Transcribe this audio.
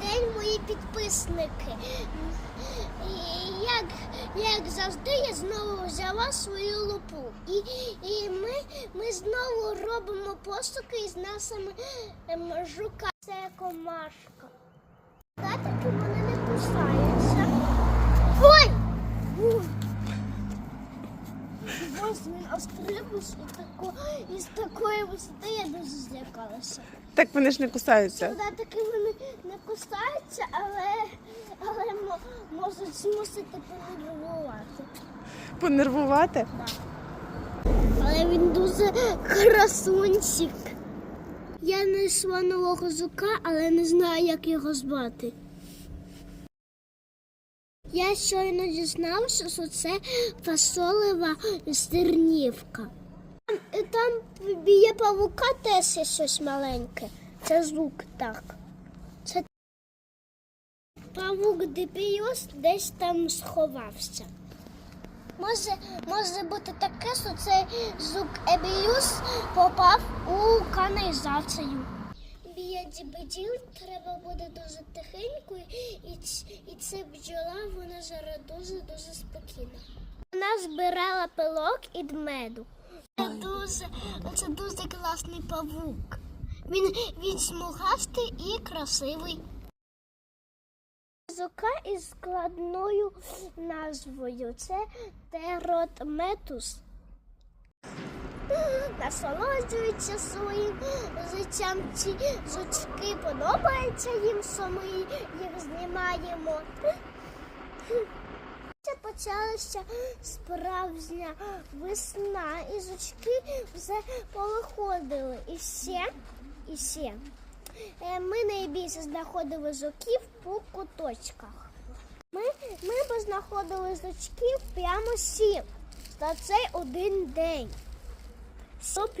день, мої підписники. Як, як завжди, я знову взяла свою лупу. І, і ми, ми знову робимо постуки із нашими ем, жука. Це комашка. Татики мене не кусаються. І, тако, і з такої висоти я дуже злякалася. Так вони ж не кусаються. Туди таки вони не кусаються, але, але можуть змусити понервувати. Понервувати. Так. Але він дуже красунчик. Я знайшла нового жука, але не знаю, як його звати. Я щойно дізнався, що це фасолева стернівка. Там, там біля павука теж є щось маленьке. Це звук так. Це павук Дебіос десь там сховався. Може, може бути таке, що цей звук Ебіус попав у каналізацію. Біля дібеділ треба буде дуже тихенько, і, і ця бджола, вона зараз дуже-дуже спокійна. Вона збирала пилок і меду. Дуже, це дуже класний павук. Він, він смугастий і красивий. Жука із складною назвою. Це теротметус. Насолоджуються своїм життям. Ці жучки подобається їм, що ми їх знімаємо. Почалася справжня весна, і жучки вже повиходили. І ще, і ще. Е, Ми найбільше знаходили жуків по куточках. Ми, ми познаходили жучків прямо сім за цей один день.